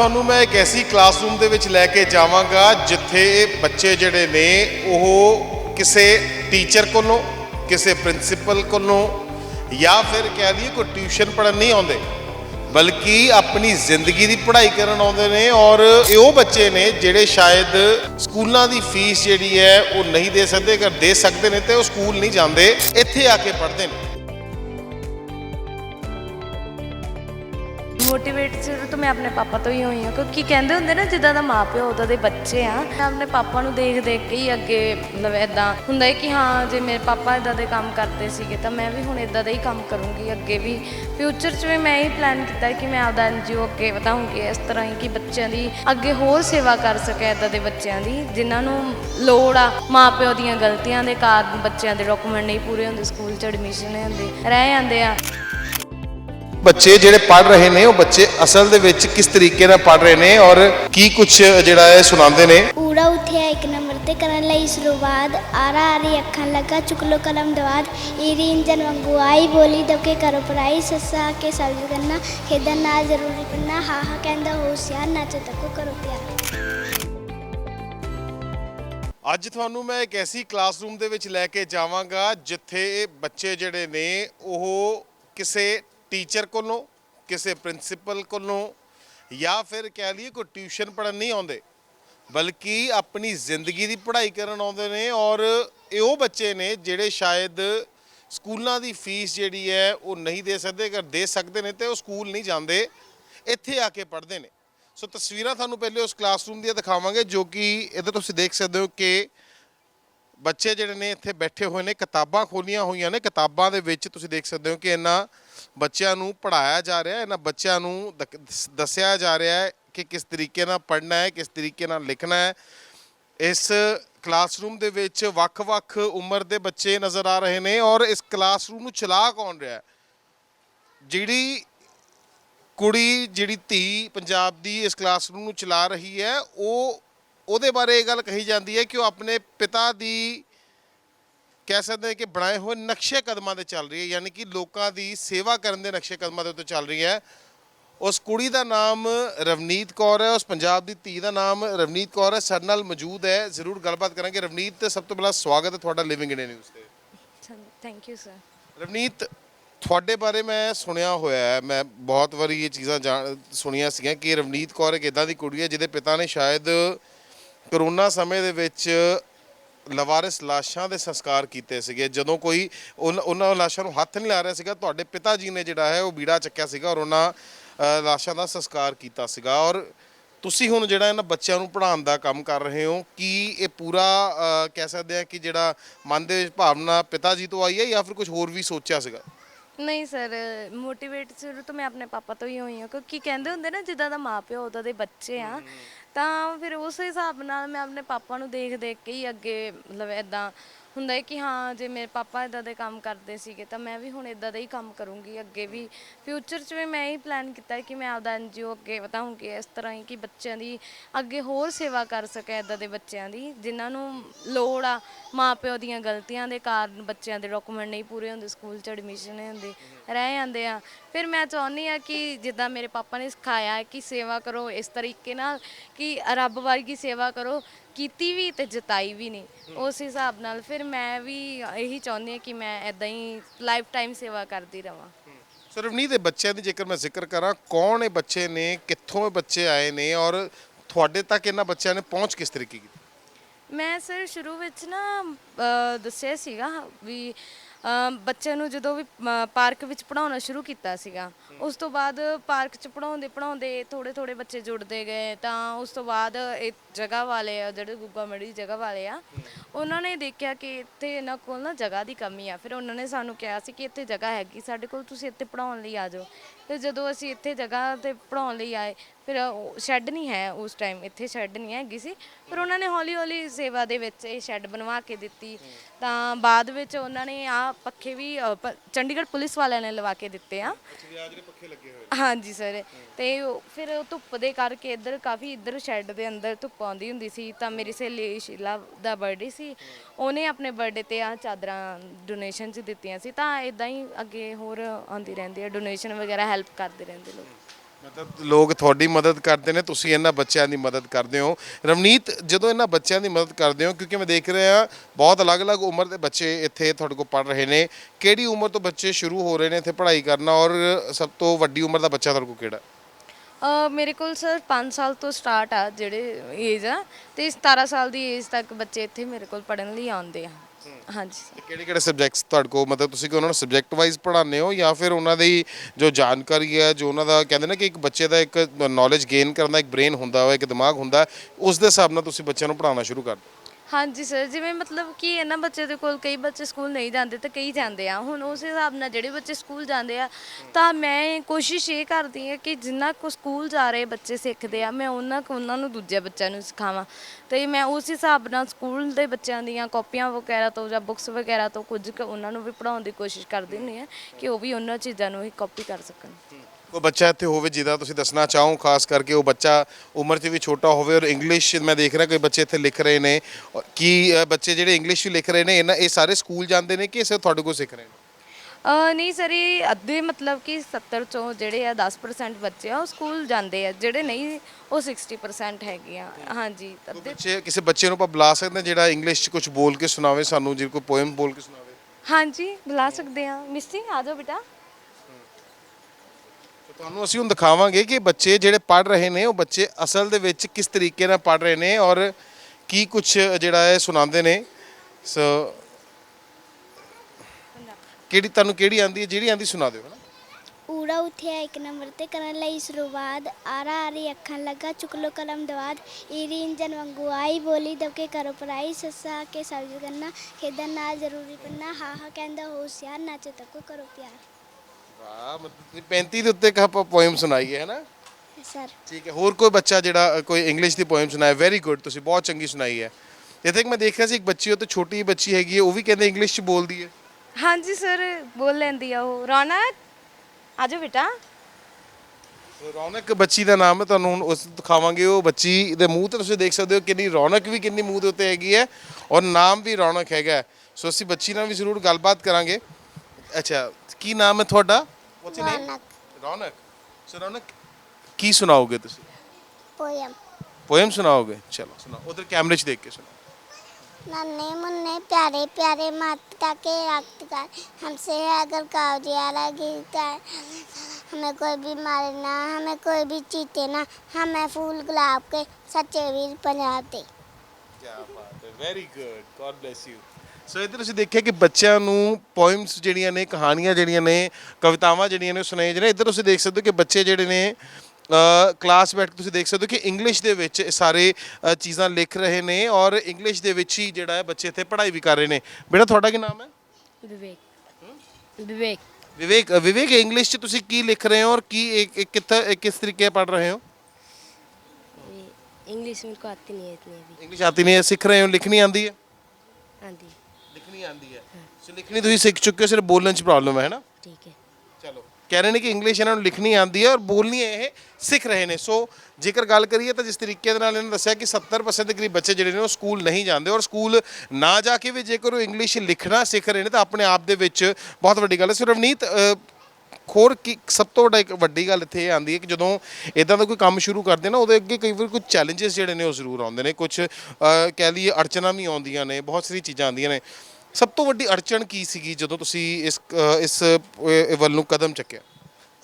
ਤੁਹਾਨੂੰ ਮੈਂ ਇੱਕ ਐਸੀ ਕਲਾਸਰੂਮ ਦੇ ਵਿੱਚ ਲੈ ਕੇ ਜਾਵਾਂਗਾ ਜਿੱਥੇ ਬੱਚੇ ਜਿਹੜੇ ਨੇ, ਉਹ ਕਿਸੇ ਟੀਚਰ ਕੋਲੋਂ, ਕਿਸੇ ਪ੍ਰਿੰਸੀਪਲ ਕੋਲੋਂ ਜਾਂ ਫਿਰ ਕਹਿ ਲਈਏ ਕੋਈ ਟਿਊਸ਼ਨ ਪੜ੍ਹਨ ਨਹੀਂ ਆਉਂਦੇ, ਬਲਕਿ ਆਪਣੀ ਜ਼ਿੰਦਗੀ ਦੀ ਪੜ੍ਹਾਈ ਕਰਨ ਆਉਂਦੇ ਨੇ ਔਰ ਇਹ ਉਹ ਬੱਚੇ ਨੇ ਜਿਹੜੇ ਸ਼ਾਇਦ ਸਕੂਲਾਂ ਦੀ ਫੀਸ ਜਿਹੜੀ ਹੈ, ਉਹ ਨਹੀਂ ਦੇ ਸਕਦੇ, ਅਗਰ ਦੇ ਸਕਦੇ ਨੇ ਤੇ ਉਹ ਸਕੂਲ ਨਹੀਂ ਜਾਂਦੇ, ਇੱਥੇ ਆ ਕੇ ਪੜ੍ਹਦੇ ਨੇ। ਮੋਟੀਵੇਟ ਸ਼ੁਰੂ ਤੋਂ ਮੈਂ ਆਪਣੇ ਪਾਪਾ ਤੋਂ ਹੀ ਹੋਈ ਹਾਂ। ਕਿਉਂਕਿ ਕਹਿੰਦੇ ਹੁੰਦੇ ਨਾ, ਜਿੱਦਾਂ ਦਾ ਮਾਪਿਓ ਉਦਾਂ ਦੇ ਬੱਚੇ ਆ। ਮੈਂ ਆਪਣੇ ਪਾਪਾ ਨੂੰ ਦੇਖ ਦੇਖ ਕੇ ਹੀ ਅੱਗੇ, ਮਤਲਬ ਇਦਾਂ ਹੁੰਦਾ ਹੈ ਕਿ ਹਾਂ, ਜੇ ਮੇਰੇ ਪਾਪਾ ਇਦਾਂ ਦੇ ਕੰਮ ਕਰਦੇ ਸੀਗੇ, ਤਾਂ ਮੈਂ ਵੀ ਹੁਣ ਇਦਾਂ ਦਾ ਹੀ ਕੰਮ ਕਰੂੰਗੀ ਅੱਗੇ ਵੀ। ਫਿਊਚਰ 'ਚ ਵੀ ਮੈਂ ਇਹ ਪਲਾਨ ਕੀਤਾ ਕਿ ਮੈਂ ਆਪਦਾ ਐਨਜੀਓ ਅੱਗੇ ਵਧਾਉਂਗੀ, ਇਸ ਤਰ੍ਹਾਂ ਹੀ ਕਿ ਬੱਚਿਆਂ ਦੀ ਅੱਗੇ ਹੋਰ ਸੇਵਾ ਕਰ ਸਕਿਆ ਇਦਾਂ ਦੇ ਬੱਚਿਆਂ ਦੀ, ਜਿਨ੍ਹਾਂ ਨੂੰ ਲੋੜ ਆ ਮਾਪਿਓ ਦੀਆਂ ਗਲਤੀਆਂ ਦੇ ਕਾਰਨ ਬੱਚਿਆਂ ਦੇ ਡਾਕੂਮੈਂਟ ਨਹੀਂ ਪੂਰੇ ਹੁੰਦੇ ਸਕੂਲ 'ਚ ਐਡਮਿਸ਼ਨ ਨਹੀਂ ਹੁੰਦੀ, ਰਹਿ ਜਾਂਦੇ ਆ। ਬੱਚੇ ਜਿਹੜੇ ਪੜ ਰਹੇ ਨੇ ਉਹ ਬੱਚੇ ਅਸਲ ਦੇ ਵਿੱਚ ਕਿਸ ਤਰੀਕੇ ਨਾਲ ਪੜ ਰਹੇ ਨੇ ਔਰ ਕੀ ਕੁਝ ਜਿਹੜਾ ਹੈ ਸੁਣਾਉਂਦੇ ਨੇ? ਊੜਾ ਉੱਠਿਆ ਇੱਕ ਨੰਬਰ ਤੇ ਕਰਨ ਲਈ ਸ਼ੁਰੂਆਤ। ਆਰਾ ਆਰੀ ਅੱਖਾਂ ਲੱਗਾ ਚੁੱਕ ਲੋ ਕਲਮ ਦਵਾਦ ਈਰੀ ਇੰਜਨ ਵਾਂਗੂ ਆਈ ਬੋਲੀ ਦਬਕੇ ਕਰੋ ਪੜਾਈ ਸੱਸਾ ਕੇ ਸਬਜ਼ ਕਰਨਾ ਖੇਡਣ ਨਾਲ ਜ਼ਰੂਰੀ ਪੜਨਾ ਹਾ ਹਾ ਕਹਿੰਦਾ ਹੋਸ਼ਿਆਰ ਨੱਚ ਤੱਕੋ ਕਰੋ ਪਿਆਰ। ਅੱਜ ਤੁਹਾਨੂੰ ਮੈਂ ਇੱਕ ਐਸੀ ਕਲਾਸਰੂਮ ਦੇ ਵਿੱਚ ਲੈ ਕੇ ਜਾਵਾਂਗਾ ਜਿੱਥੇ ਬੱਚੇ ਜਿਹੜੇ ਨੇ ਉਹ ਕਿਸੇ ਟੀਚਰ ਕੋਲੋਂ, ਕਿਸੇ ਪ੍ਰਿੰਸੀਪਲ ਕੋਲੋਂ, ਜਾਂ ਫਿਰ ਕਹਿ ਲਈਏ ਕੋਈ ਟਿਊਸ਼ਨ ਪੜ੍ਹਨ ਨਹੀਂ ਆਉਂਦੇ, ਬਲਕਿ ਆਪਣੀ ਜ਼ਿੰਦਗੀ ਦੀ ਪੜ੍ਹਾਈ ਕਰਨ ਆਉਂਦੇ ਨੇ ਔਰ ਇਹ ਉਹ ਬੱਚੇ ਨੇ ਜਿਹੜੇ ਸ਼ਾਇਦ ਸਕੂਲਾਂ ਦੀ ਫੀਸ ਜਿਹੜੀ ਹੈ ਉਹ ਨਹੀਂ ਦੇ ਸਕਦੇ, ਅਗਰ ਦੇ ਸਕਦੇ ਨੇ ਤੇ ਉਹ ਸਕੂਲ ਨਹੀਂ ਜਾਂਦੇ, ਇੱਥੇ ਆ ਕੇ ਪੜ੍ਹਦੇ ਨੇ। ਸੋ ਤਸਵੀਰਾਂ ਤੁਹਾਨੂੰ ਪਹਿਲੇ ਉਸ ਕਲਾਸਰੂਮ ਦੀਆਂ ਦਿਖਾਵਾਂਗੇ, ਜੋ ਕਿ ਇਹਦੇ ਤੁਸੀਂ ਦੇਖ ਸਕਦੇ ਹੋ ਕਿ ਬੱਚੇ ਜਿਹੜੇ ਨੇ ਇੱਥੇ ਬੈਠੇ ਹੋਏ ਨੇ, ਕਿਤਾਬਾਂ ਖੋਲੀਆਂ ਹੋਈਆਂ ਨੇ। ਕਿਤਾਬਾਂ ਦੇ ਵਿੱਚ ਤੁਸੀਂ ਦੇਖ ਸਕਦੇ ਹੋ ਕਿ ਇਹਨਾਂ ਬੱਚਿਆਂ ਨੂੰ ਪੜ੍ਹਾਇਆ ਜਾ ਰਿਹਾ ਹੈ, ਇਹਨਾਂ ਬੱਚਿਆਂ ਨੂੰ ਦਕ- ਦਸ- ਦੱਸਿਆ ਜਾ ਰਿਹਾ ਹੈ ਕਿ ਕਿਸ ਤਰੀਕੇ ਨਾਲ ਪੜ੍ਹਨਾ ਹੈ, ਕਿਸ ਤਰੀਕੇ ਨਾਲ ਲਿਖਣਾ ਹੈ। ਇਸ ਕਲਾਸਰੂਮ ਦੇ ਵਿੱਚ ਵੱਖ-ਵੱਖ ਉਮਰ ਦੇ ਬੱਚੇ ਨਜ਼ਰ ਆ ਰਹੇ ਨੇ ਔਰ ਇਸ ਕਲਾਸਰੂਮ ਨੂੰ ਚਲਾ ਕੌਣ ਰਿਹਾ ਹੈ? ਜਿਹੜੀ ਕੁੜੀ, ਜਿਹੜੀ ਧੀ ਪੰਜਾਬ ਦੀ ਇਸ ਕਲਾਸਰੂਮ ਨੂੰ ਚਲਾ ਰਹੀ ਹੈ, ਉਹ ਉਹਦੇ ਬਾਰੇ ਇਹ ਗੱਲ ਕਹੀ ਜਾਂਦੀ ਹੈ ਕਿ ਉਹ ਆਪਣੇ ਪਿਤਾ ਦੀ ਕਹਿ ਸਕਦੇ ਹਾਂ ਕਿ ਬਣਾਏ ਹੋਏ ਨਕਸ਼ੇ ਕਦਮਾਂ ਤੇ ਚੱਲ ਰਹੀ ਹੈ ਯਾਨੀ ਕਿ ਲੋਕਾਂ ਦੀ ਸੇਵਾ ਕਰਨ ਦੇ ਨਕਸ਼ੇ ਕਦਮਾਂ ਦੇ ਉੱਤੇ ਚੱਲ ਰਹੀ ਹੈ। ਉਸ ਕੁੜੀ ਦਾ ਨਾਮ ਰਵਨੀਤ ਕੌਰ ਹੈ ਉਸ ਪੰਜਾਬ ਦੀ ਧੀ ਦਾ ਨਾਮ ਰਵਨੀਤ ਕੌਰ ਹੈ ਸਾਡੇ ਨਾਲ ਮੌਜੂਦ ਹੈ। ਜ਼ਰੂਰ ਗੱਲਬਾਤ ਕਰਾਂਗੇ। ਰਵਨੀਤ ਤੇ ਸਭ ਤੋਂ ਪਹਿਲਾਂ ਸਵਾਗਤ ਹੈ ਤੁਹਾਡਾ ਲਿਵਿੰਗ ਇੰਡੀਆ ਨਿਊਜ਼ ਤੇ। ਥੈਂਕ ਯੂ ਸਰ ਰਵਨੀਤ ਤੁਹਾਡੇ ਬਾਰੇ ਮੈਂ ਸੁਣਿਆ ਹੋਇਆ ਹੈ। ਮੈਂ ਬਹੁਤ ਵਾਰੀ ਇਹ ਚੀਜ਼ਾਂ ਸੁਣੀਆਂ ਸੀਗੀਆਂ ਕਿ ਰਵਨੀਤ ਕੌਰ ਇੱਕ ਇਦਾਂ ਦੀ ਕੁੜੀ ਹੈ ਜਿਹਦੇ ਪਿਤਾ ਨੇ ਸ਼ਾਇਦ ਕਰੋਨਾ ਸਮੇਂ ਦੇ ਵਿੱਚ ਲਵਾਰਿਸ ਲਾਸ਼ਾਂ ਦੇ ਸੰਸਕਾਰ ਕੀਤੇ ਸੀਗੇ। ਜਦੋਂ ਕੋਈ ਉਨ- ਉਹਨਾਂ ਲਾਸ਼ਾਂ ਨੂੰ ਹੱਥ ਨਹੀਂ ਲਾ ਰਿਹਾ ਸੀਗਾ ਤੁਹਾਡੇ ਪਿਤਾ ਜੀ ਨੇ ਜਿਹੜਾ ਹੈ ਉਹ ਬੀੜਾ ਚੱਕਿਆ ਸੀਗਾ ਔਰ ਉਹਨਾਂ ਅ, ਲਾਸ਼ਾਂ ਦਾ ਸੰਸਕਾਰ ਕੀਤਾ ਸੀਗਾ। ਔਰ ਤੁਸੀਂ ਹੁਣ ਜਿਹੜਾ ਇਹਨਾਂ ਬੱਚਿਆਂ ਨੂੰ ਪੜ੍ਹਾਉਣ ਦਾ ਕੰਮ ਕਰ ਰਹੇ ਹੋ ਕੀ ਇਹ ਪੂਰਾ ਅ, ਕਹਿ ਸਕਦੇ ਆ ਕਿ ਜਿਹੜਾ ਮਨ ਦੇ ਵਿੱਚ ਭਾਵਨਾ ਪਿਤਾ ਜੀ ਤੋਂ ਆਈ ਹੈ ਜਾਂ ਫਿਰ ਕੁਝ ਹੋਰ ਵੀ ਸੋਚਿਆ ਸੀਗਾ? ਨਹੀਂ ਸਰ ਮੋਟੀਵੇਟ ਸ਼ੁਰੂ ਤੋਂ ਮੈਂ ਆਪਣੇ ਪਾਪਾ ਤੋਂ ਹੀ ਹੋਈ ਹਾਂ ਕਿਉਂਕਿ ਕਹਿੰਦੇ ਹੁੰਦੇ ਨਾ ਜਿੱਦਾਂ ਦਾ ਮਾਪਿਓ ਉਦਾਂ ਦੇ ਬੱਚੇ ਆ। ਤਾਂ ਫਿਰ ਉਸ ਹਿਸਾਬ ਨਾਲ ਮੈਂ ਆਪਣੇ ਪਾਪਾ ਨੂੰ ਦੇਖ ਦੇਖ ਕੇ ਹੀ ਅੱਗੇ ਮਤਲਬ ਇਦਾਂ ਹੁੰਦਾ ਹੈ ਕਿ ਹਾਂ, ਜੇ ਮੇਰੇ ਪਾਪਾ ਇਦਾਂ ਦੇ ਕੰਮ ਕਰਦੇ ਸੀਗੇ ਤਾਂ ਮੈਂ ਵੀ ਹੁਣ ਇਦਾਂ ਦਾ ਹੀ ਕੰਮ ਕਰੂੰਗੀ, ਅੱਗੇ ਵੀ ਫਿਊਚਰ 'ਚ ਵੀ ਮੈਂ ਇਹ ਪਲਾਨ ਕੀਤਾ ਹੈ ਕਿ ਮੈਂ ਆਪਦਾ ਐਨਜੀਓ ਅੱਗੇ ਵਧਾਉਂਗੀ ਇਸ ਤਰ੍ਹਾਂ ਹੀ ਕਿ ਬੱਚਿਆਂ ਦੀ ਅੱਗੇ ਹੋਰ ਸੇਵਾ ਕਰ ਸਕਿਆ ਇਦਾਂ ਦੇ ਬੱਚਿਆਂ ਦੀ, ਜਿਨ੍ਹਾਂ ਨੂੰ ਲੋੜ ਆ ਮਾਪਿਓ ਦੀਆਂ ਗਲਤੀਆਂ ਦੇ ਕਾਰਨ ਬੱਚਿਆਂ ਦੇ ਡਾਕੂਮੈਂਟ ਨਹੀਂ ਪੂਰੇ ਹੁੰਦੇ, ਸਕੂਲ 'ਚ ਐਡਮਿਸ਼ਨ ਨਹੀਂ ਹੁੰਦੀ, ਰਹਿ ਜਾਂਦੇ ਆ। ਫਿਰ ਮੈਂ ਚਾਹੁੰਦੀ ਆ ਕਿ ਜਿੱਦਾਂ ਮੇਰੇ ਪਾਪਾ ਨੇ ਸਿਖਾਇਆ ਹੈ ਕਿ ਸੇਵਾ ਕਰੋ, ਇਸ ਤਰੀਕੇ ਨਾਲ ਕਿ ਰੱਬ ਵਰਗੀ ਸੇਵਾ ਕਰੋ, ਕੀਤੀ ਵੀ ਤੇ ਜਤਾਈ ਵੀ ਨਹੀਂ। ਉਸ ਹਿਸਾਬ ਨਾਲ ਫਿਰ ਮੈਂ ਵੀ ਇਹੀ ਚਾਹੁੰਦੀ ਆ ਕਿ ਮੈਂ ਇਦਾਂ ਹੀ ਲਾਈਫ ਟਾਈਮ ਸੇਵਾ ਕਰਦੀ ਰਵਾਂ। ਸੋ ਰਵਨੀਤ ਦੇ ਬੱਚਿਆਂ ਦੀ ਜੇਕਰ ਮੈਂ ਜ਼ਿਕਰ ਕਰਾਂ ਕੌਣ ਇਹ ਬੱਚੇ ਨੇ ਕਿੱਥੋਂ ਇਹ ਬੱਚੇ ਆਏ ਨੇ ਔਰ ਤੁਹਾਡੇ ਤੱਕ ਇਹਨਾਂ ਬੱਚਿਆਂ ਨੇ ਪਹੁੰਚ ਕਿਸ ਤਰੀਕੇ ਕੀਤੀ? ਮੈਂ ਸਰ ਸ਼ੁਰੂ ਵਿੱਚ ਨਾ ਅ, ਦੱਸਿਆ ਸੀਗਾ ਵੀ ਅ, ਬੱਚਿਆਂ ਨੂੰ ਜਦੋਂ ਵੀ ਮ, ਪਾਰਕ ਵਿੱਚ ਪੜਾਉਣਾ ਸ਼ੁਰੂ ਕੀਤਾ ਸੀਗਾ ਉਸ ਤੋਂ ਬਾਅਦ ਪਾਰਕ 'ਚ ਪੜਾਉਂਦੇ ਪੜਾਉਂਦੇ ਥੋੜੇ ਥੋੜੇ ਬੱਚੇ ਜੁੜਦੇ ਗਏ ਤਾਂ ਉਸ ਤੋਂ ਬਾਅਦ ਇਹ ਜਗ੍ਹਾ ਵਾਲੇ ਆ ਜਿਹੜੇ ਗੁੱਗਾ ਮੜੀ ਜਗ੍ਹਾ ਵਾਲੇ ਆ ਉਹਨਾਂ ਨੇ ਦੇਖਿਆ ਕਿ ਇੱਥੇ ਇਹਨਾਂ ਕੋਲ ਨਾ ਜਗ੍ਹਾ ਦੀ ਕਮੀ ਆ। ਫਿਰ ਉਹਨਾਂ ਨੇ ਸਾਨੂੰ ਕਿਹਾ ਸੀ ਕਿ ਇੱਥੇ ਜਗ੍ਹਾ ਹੈਗੀ ਸਾਡੇ ਕੋਲ ਤੁਸੀਂ ਇੱਥੇ ਪੜਾਉਣ ਲਈ ਆ ਜਾਓ। ਤੇ ਜਦੋਂ ਅਸੀਂ ਇੱਥੇ ਜਗ੍ਹਾ ਤੇ ਪੜਾਉਣ ਲਈ ਆਏ ਫਿਰ ਸ਼ੈੱਡ ਨਹੀਂ ਹੈ ਉਸ ਟਾਈਮ ਇੱਥੇ ਸ਼ੈੱਡ ਨਹੀਂ ਹੈਗੀ ਸੀ। ਪਰ ਉਹਨਾਂ ਨੇ ਹੌਲੀ ਹੌਲੀ ਸੇਵਾ ਦੇ ਵਿੱਚ ਇਹ ਸ਼ੈੱਡ ਬਣਵਾ ਕੇ ਦਿੱਤੀ। ਤਾਂ ਬਾਅਦ ਵਿੱਚ ਉਹਨਾਂ ਨੇ ਆ ਪੱਖੇ ਵੀ ਅ, ਪ- ਚੰਡੀਗੜ੍ਹ ਪੁਲਿਸ ਵਾਲਿਆਂ ਨੇ ਲਵਾ ਕੇ ਦਿੱਤੇ ਆ। ਹਾਂਜੀ ਸਰ ਤੇ ਉਹ- ਫਿਰ ਉਹ ਧੁੱਪ ਦੇ ਕਰਕੇ ਇੱਧਰ ਕਾਫੀ ਇੱਧਰ ਸ਼ੈੱਡ ਦੇ ਅੰਦਰ ਧੁੱਪ ਆਉਂਦੀ ਹੁੰਦੀ ਸੀ ਤਾਂ ਮੇਰੀ ਸਹੇਲੀ ਸ਼ੀਲਾ ਦਾ ਬਰਥਡੇ ਸੀ ਉਹਨੇ ਆਪਣੇ ਬਰਥਡੇ ਤੇ ਆ ਚਾਦਰਾਂ ਡੋਨੇਸ਼ਨ 'ਚ ਦਿੱਤੀਆਂ ਸੀ ਤਾਂ ਇਦਾਂ ਹੀ ਅੱਗੇ ਹੋਰ ਆਉਂਦੀ ਰਹਿੰਦੀ ਹੈ ਡੋਨੇਸ਼ਨ ਵਗੈਰਾ ਹੈਲਪ ਕਰਦੇ ਰਹਿੰਦੇ ਲੋਕ। ਮਤਲਬ ਲੋਕ ਤੁਹਾਡੀ ਮਦਦ ਕਰਦੇ ਨੇ ਤੁਸੀਂ ਇਹਨਾਂ ਬੱਚਿਆਂ ਦੀ ਮਦਦ ਕਰਦੇ ਹੋ। ਰਵਨੀਤ ਜਦੋਂ ਇਹਨਾਂ ਬੱਚਿਆਂ ਦੀ ਮਦਦ ਕਰਦੇ ਹੋ ਕਿਉਂਕਿ ਮੈਂ ਦੇਖ ਰਿਹਾ ਬਹੁਤ ਅਲੱਗ-ਅਲੱਗ ਉਮਰ ਦੇ ਬੱਚੇ ਇੱਥੇ ਤੁਹਾਡੇ ਕੋਲ ਪੜ ਰਹੇ ਨੇ। ਕਿਹੜੀ ਉਮਰ ਤੋਂ ਬੱਚੇ ਸ਼ੁਰੂ ਹੋ ਰਹੇ ਨੇ ਇੱਥੇ ਪੜ੍ਹਾਈ ਕਰਨਾ ਔਰ ਸਭ ਤੋਂ ਵੱਡੀ ਉਮਰ ਦਾ ਬੱਚਾ ਤੁਹਾਡੇ ਕੋਲ ਕਿਹੜਾ? ਅ, ਮੇਰੇ ਕੋਲ ਸਰ 5 ਸਾਲ ਤੋਂ ਸਟਾਰਟ ਆ ਜਿਹੜੇ ਏਜ ਆ ਤੇ 17 ਸਾਲ ਦੀ ਏਜ ਤੱਕ ਬੱਚੇ ਇੱਥੇ ਮੇਰੇ ਕੋਲ ਪੜਨ ਲਈ ਆਉਂਦੇ ਆ। ਹਾਂਜੀ। ਸਰ ਕਿਹੜੇ ਕਿਹੜੇ ਸਬਜੈਕਟਸ ਤੁਹਾਡੇ ਕੋਲ ਮਤਲਬ ਤੁਸੀਂ ਕਿ ਉਹਨਾਂ ਨੂੰ ਸਬਜੈਕਟ ਵਾਈਜ਼ ਪੜ੍ਹਾਉਂਦੇ ਹੋ ਜਾਂ ਫਿਰ ਉਹਨਾਂ ਦੀ ਜੋ ਜਾਣਕਾਰੀ ਹੈ ਜੋ ਉਹਨਾਂ ਦਾ ਕਹਿੰਦੇ ਨਾ ਕਿ ਇੱਕ ਬੱਚੇ ਦਾ ਇੱਕ ਨੌਲੇਜ ਗੇਨ ਕਰਨ ਦਾ ਇੱਕ ਬ੍ਰੇਨ ਹੁੰਦਾ ਵਾ ਇੱਕ ਦਿਮਾਗ ਹੁੰਦਾ ਹੈ, ਉਸ ਦੇ ਹਿਸਾਬ ਨਾਲ ਤੁਸੀਂ ਬੱਚਿਆਂ ਨੂੰ ਪੜ੍ਹਾਉਣਾ ਸ਼ੁਰੂ ਕਰ ਦਿਓ ਹਾਂਜੀ ਸਰ ਜਿਵੇਂ ਮਤਲਬ ਕਿ ਇਹਨਾਂ ਬੱਚੇ ਦੇ ਕੋਲ ਕਈ ਬੱਚੇ ਸਕੂਲ ਨਹੀਂ ਜਾਂਦੇ ਤੇ ਕਈ ਜਾਂਦੇ ਆ। ਹੁਣ ਉਸ ਹਿਸਾਬ ਨਾਲ ਜਿਹੜੇ ਬੱਚੇ ਸਕੂਲ ਜਾਂਦੇ ਆ, ਤਾਂ ਮੈਂ ਕੋਸ਼ਿਸ਼ ਇਹ ਕਰਦੀ ਹਾਂ ਕਿ ਜਿੰਨਾ ਕੁ ਸਕੂਲ ਜਾ ਰਹੇ ਬੱਚੇ ਸਿੱਖਦੇ ਆ, ਮੈਂ ਉਹਨਾਂ ਕੁ ਉਹਨਾਂ ਨੂੰ ਦੂਜੇ ਬੱਚਿਆਂ ਨੂੰ ਸਿਖਾਵਾਂ। ਤੇ ਮੈਂ ਉਸ ਹਿਸਾਬ ਨਾਲ ਸਕੂਲ ਦੇ ਬੱਚਿਆਂ ਦੀਆਂ ਕਾਪੀਆਂ ਵਗੈਰਾ ਤੋਂ ਜਾਂ ਬੁੱਕਸ ਵਗੈਰਾ ਤੋਂ ਕੁਝ ਕੁ ਉਹਨਾਂ ਨੂੰ ਵੀ ਪੜਾਉਣ ਦੀ ਕੋਸ਼ਿਸ਼ ਕਰਦੀ ਹੁੰਦੀ ਹਾਂ ਕਿ ਉਹ ਵੀ ਉਹਨਾਂ ਚੀਜ਼ਾਂ ਨੂੰ ਹੀ ਕਾਪੀ ਕਰ ਸਕਣ। ਕੋਈ ਬੱਚਾ ਇੱਥੇ ਹੋਵੇ ਜਿਹਦਾ ਤੁਸੀਂ ਦੱਸਣਾ ਚਾਹੋ ਖਾਸ ਕਰਕੇ ਉਹ ਬੱਚਾ ਉਮਰ 'ਚ ਵੀ ਛੋਟਾ ਹੋਵੇ ਔਰ ਇੰਗਲਿਸ਼ ਮੈਂ ਦੇਖ ਰਿਹਾ ਕੋਈ ਬੱਚੇ ਇੱਥੇ ਲਿਖ ਰਹੇ ਨੇ। ਔਰ ਕੀ ਅ, ਬੱਚੇ ਜਿਹੜੇ ਇੰਗਲਿਸ਼ ਵੀ ਲਿਖ ਰਹੇ ਨੇ ਇਹਨਾਂ ਇਹ ਸਾਰੇ ਸਕੂਲ ਜਾਂਦੇ ਨੇ ਕਿ ਸਿਰਫ ਤੁਹਾਡੇ ਕੋਲ ਸਿੱਖ ਰਹੇ ਨੇ? ਅ ਨਹੀਂ ਸਰ ਇਹ ਅੱਧੇ ਮਤਲਬ ਕਿ 70 ਚੋਂ ਜਿਹੜੇ ਆ 10% ਬੱਚੇ ਆ ਉਹ ਸਕੂਲ ਜਾਂਦੇ ਆ ਜਿਹੜੇ ਨਹੀਂ ਉਹ 60% ਹੈਗੇ ਆ। ਹਾਂਜੀ ਕੋਈ ਅੱਧੇ ਬੱਚੇ ਕਿਸੇ ਬੱਚੇ ਨੂੰ ਆਪਾਂ ਬੁਲਾ ਸਕਦੇ ਹਾਂ ਜਿਹੜਾ ਇੰਗਲਿਸ਼ 'ਚ ਕੁਝ ਬੋਲ ਕੇ ਸੁਣਾਵੇ ਸਾਨੂੰ ਜੇ ਕੋਈ ਪੋਇਮ ਬੋਲ ਕੇ ਸੁਣਾਵੇ? ਹਾਂਜੀ ਬੁਲਾ ਸਕਦੇ ਆ। ਮਿਸਟੀ ਆ ਜਾਓ ਬੇਟਾ। ਤੁਹਾਨੂੰ ਅਸੀਂ ਹੁਣ ਦਿਖਾਵਾਂਗੇ ਕਿ ਬੱਚੇ ਜਿਹੜੇ ਪੜ ਰਹੇ ਨੇ, ਉਹ ਬੱਚੇ ਅਸਲ ਦੇ ਵਿੱਚ ਕਿਸ ਤਰੀਕੇ ਨਾਲ ਪੜ ਰਹੇ ਨੇ ਔਰ ਕੀ ਕੁਝ ਜਿਹੜਾ ਹੈ ਸੁਣਾਉਂਦੇ ਨੇ। ਸੋ ਕਿਹੜੀ, ਤੁਹਾਨੂੰ ਕਿਹੜੀ ਆਂਦੀ ਹੈ, ਜਿਹੜੀ ਆਂਦੀ ਸੁਣਾ ਦਿਓ ਹਨਾ। ਊੜਾ ਉੱਠਿਆ ਇੱਕ ਨੰਬਰ ਤੇ ਕਰਨ ਲਈ ਸ਼ੁਰੂਆਤ, ਆਰਾ ਆਰੀ ਅੱਖਾਂ ਲੱਗਾ, ਚੁੱਕ ਲੋ ਕਲਮ ਦਵਾਦ। ਈਰੀ ਇੰਜਨ ਵਾਂਗੂ ਆਈ ਬੋਲੀ, ਦਬਕੇ ਕਰੋ ਪਰਾਈ, ਸੱਸਾ ਕੇ ਸਬਜ਼ ਕਰਨਾ ਖੇਡਣ ਨਾਲ ਜ਼ਰੂਰੀ ਪੰਨਾ, ਹਾ ਹਾ ਕਹਿੰਦਾ ਹੋਸ਼ਿਆਰ ਨਾਚੇ ਤੱਕੋ ਕਰੋ ਪਿਆਰ। ਵਾਹ ਮਤਲਬ 35 ਦੇ ਉੱਤੇ ਇੱਕ ਆਪਾਂ ਪੋਇਮ ਸੁਣਾਈ ਹੈ ਹਨਾ? ਸਰ ਠੀਕ ਹੈ ਹੋਰ ਕੋਈ ਬੱਚਾ ਜਿਹੜਾ ਕੋਈ ਇੰਗਲਿਸ਼ ਦੀ ਪੋਇਮ ਸੁਣਾਇਆ? ਵੈਰੀ ਗੁੱਡ ਤੁਸੀਂ ਬਹੁਤ ਚੰਗੀ ਸੁਣਾਈ ਹੈ। ਜਿੱਥੇ ਕਿ ਮੈਂ ਦੇਖ ਰਿਹਾ ਸੀ ਇੱਕ ਬੱਚੀ ਉਹ ਤੇ ਛੋਟੀ ਬੱਚੀ ਹੈਗੀ ਹੈ ਉਹ ਵੀ ਕਹਿੰਦੇ ਇੰਗਲਿਸ਼ 'ਚ ਬੋਲਦੀ ਹੈ। ਹਾਂਜੀ ਸਰ ਬੋਲ ਲੈਂਦੀ ਆ ਉਹ। ਰੌਣਕ ਆ ਜਾਓ ਬੇਟਾ। ਰੌਣਕ ਬੱਚੀ ਦਾ ਨਾਮ ਹੈ ਤੁਹਾਨੂੰ ਹੁਣ ਉਸ ਦਿਖਾਵਾਂਗੇ ਉਹ ਬੱਚੀ ਦੇ ਮੂੰਹ ਤੇ ਤੁਸੀਂ ਦੇਖ ਸਕਦੇ ਹੋ ਕਿੰਨੀ ਰੌਣਕ ਵੀ ਕਿੰਨੀ ਮੂੰਹ ਦੇ ਉੱਤੇ ਹੈਗੀ ਹੈ ਔਰ ਨਾਮ ਵੀ ਰੌਣਕ ਹੈਗਾ। ਸੋ ਅਸੀਂ ਬੱਚੀ ਨਾਲ ਵੀ ਜ਼ਰੂਰ ਗੱਲਬਾਤ ਕਰਾਂਗੇ। ਅੱਛਾ ਕੀ ਨਾਮ ਹੈ ਤੁਹਾਡਾ What's your name? ਰੌਣਕ ਸੋ ਰੌਣਕ ਕੀ ਸੁਣਾਓਗੇ ਤੁਸੀਂ पोयम ਪੋਇਮ ਸੁਣਾਓਗੇ ਚਲੋ ਸੁਣਾਓ ਉਧਰ ਕੈਮਰੇ 'ਚ ਦੇਖ ਕੇ ਸੁਣਾਓ नन्हे मुन्ने प्यारे प्यारे माता के रक्त का हमसे है अगर कावजियारा गिरता है हमें कोई भी मारे ना हमें कोई भी चीते ना हमें फूल गुलाब के सच्चे वीर पंजाब दे ਕੀ ਬਾਤ ਹੈ very good God bless you ਸੋ ਇਧਰ ਤੁਸੀਂ ਦੇਖਿਆ ਕਿ ਬੱਚਿਆਂ ਨੂੰ ਪੋਇਮਸ ਜਿਹੜੀਆਂ ਨੇ ਕਹਾਣੀਆਂ ਜਿਹੜੀਆਂ ਨੇ ਕਵਿਤਾਵਾਂ ਜਿਹੜੀਆਂ ਨੇ ਉਹ ਸੁਣਾਈ ਜਾਂਦੇ ਨੇ ਇਧਰ ਤੁਸੀਂ ਦੇਖ ਸਕਦੇ ਹੋ ਕਿ ਬੱਚੇ ਜਿਹੜੇ ਨੇ ਕਲਾਸ ਬੈਠ ਕੇ ਤੁਸੀਂ ਦੇਖ ਸਕਦੇ ਹੋ ਕਿ ਇੰਗਲਿਸ਼ ਦੇ ਵਿੱਚ ਇਹ ਸਾਰੇ ਅ, ਚੀਜ਼ਾਂ ਲਿਖ ਰਹੇ ਨੇ ਔਰ ਇੰਗਲਿਸ਼ ਦੇ ਵਿੱਚ ਹੀ ਜਿਹੜਾ ਹੈ ਬੱਚੇ ਇੱਥੇ ਪੜ੍ਹਾਈ ਵੀ ਕਰ ਰਹੇ ਨੇ ਬੇਟਾ ਤੁਹਾਡਾ ਕੀ ਨਾਮ ਹੈ ਵਿਵੇਕ ਵਿਵੇਕ ਵਿਵੇਕ ਅ, ਵਿਵੇਕ ਇੰਗਲਿਸ਼ 'ਚ ਤੁਸੀਂ ਕੀ ਲਿਖ ਰਹੇ ਹੋ ਔਰ ਕੀ ਇਹ- ਇਹ ਕਿੱਥੇ ਇਹ ਕਿਸ ਤਰੀਕੇ ਪੜ੍ਹ ਰਹੇ ਹੋ इंग्लिश मेरे को आती नहीं है इतनी अभी ਇੰਗਲਿਸ਼ ਆਤੀ ਨਹੀਂ ਹੈ ਸਿੱਖ ਰਹੇ ਹੋ ਲਿਖਣੀ ਆਂਦੀ ਹੈ आती ਲਿਖਣੀ ਆਂਦੀ ਹੈ। ਸੋ ਲਿਖਣੀ ਤੁਸੀਂ ਸਿੱਖ ਚੁੱਕੇ ਹੋ ਸਿਰਫ ਬੋਲਣ 'ਚ ਪ੍ਰੋਬਲਮ ਹੈ ਨਾ? ਠੀਕ ਹੈ। ਚਲੋ। ਕਹਿ ਰਹੇ ਨੇ ਕਿ ਇੰਗਲਿਸ਼ ਇਹਨਾਂ ਨੂੰ ਲਿਖਣੀ ਆਂਦੀ ਹੈ ਔਰ ਬੋਲਣੀ ਇਹ ਸਿੱਖ ਰਹੇ ਨੇ। ਸੋ ਜੇਕਰ ਗੱਲ ਕਰੀਏ ਤਾਂ ਜਿਸ ਤਰੀਕੇ ਦੇ ਨਾਲ ਇਹਨਾਂ ਦੱਸਿਆ ਕਿ 70% ਦੇ ਕਰੀਬ ਬੱਚੇ ਜਿਹੜੇ ਨੇ ਉਹ ਸਕੂਲ ਨਹੀਂ ਜਾਂਦੇ ਔਰ ਸਕੂਲ ਨਾ ਜਾ ਕੇ ਵੀ ਜੇਕਰ ਉਹ ਇੰਗਲਿਸ਼ ਲਿਖਣਾ ਸਿੱਖ ਰਹੇ ਨੇ ਤਾਂ ਆਪਣੇ ਆਪ ਦੇ ਵਿੱਚ ਬਹੁਤ ਵੱਡੀ ਗੱਲ ਹੈ। ਸੋ ਰਵਨੀਤ ਹੋਰ ਕੀ, ਸਭ ਤੋਂ ਵੱਡਾ ਇੱਕ ਵੱਡੀ ਗੱਲ ਇੱਥੇ ਇਹ ਆਉਂਦੀ ਹੈ ਕਿ ਜਦੋਂ ਇਦਾਂ ਦਾ ਕੋਈ ਕੰਮ ਸ਼ੁਰੂ ਕਰਦੇ ਨਾ, ਉਹਦੇ ਅੱਗੇ ਕਈ ਵਾਰ ਕੁਝ ਚੈਲੰਜਸ ਜਿਹੜੇ ਨੇ ਉਹ ਜ਼ਰੂਰ ਆਉਂਦੇ ਨੇ। ਕੁਝ ਕਹਿ ਲਈਏ ਅੜਚਨਾਂ ਵੀ ਆਉਂਦੀਆਂ ਨੇ, ਬਹੁਤ ਸਾਰੀ ਚੀਜ਼ਾਂ ਆਉਂਦੀਆਂ ਨੇ। ਸਭ ਤੋਂ ਵੱਡੀ ਅੜਚਣ ਕੀ ਸੀਗੀ ਜਦੋਂ ਤੁਸੀਂ ਇਸ ਇਸ ਵੱਲ ਨੂੰ ਕਦਮ ਚੱਕਿਆ?